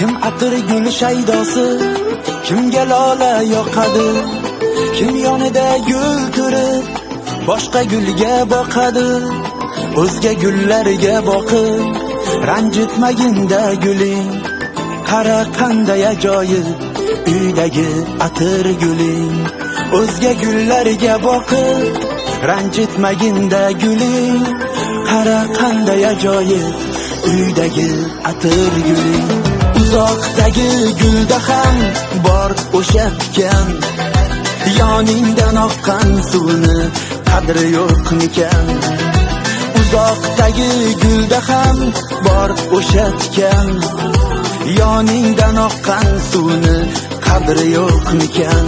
kim atir gul shaydosi kimga lola yoqadi kim yonida gul turib boshqa gulga boqadi o'zga gullarga boqib ranjitmaginda guling qara qanday ajoyib uydagi atir guling o'zga gullarga boqib ranjitmaginda guling qara qanday ajoyib uydagi atir guling uzoqdagi gulda ham bor o'sha tikan. Yoningdan oqqan suvni qadri yo'qmikan? Uzoqdagi gulda ham bor o'sha tikan. Yoningdan oqqan suvni qadri yo'qmikan?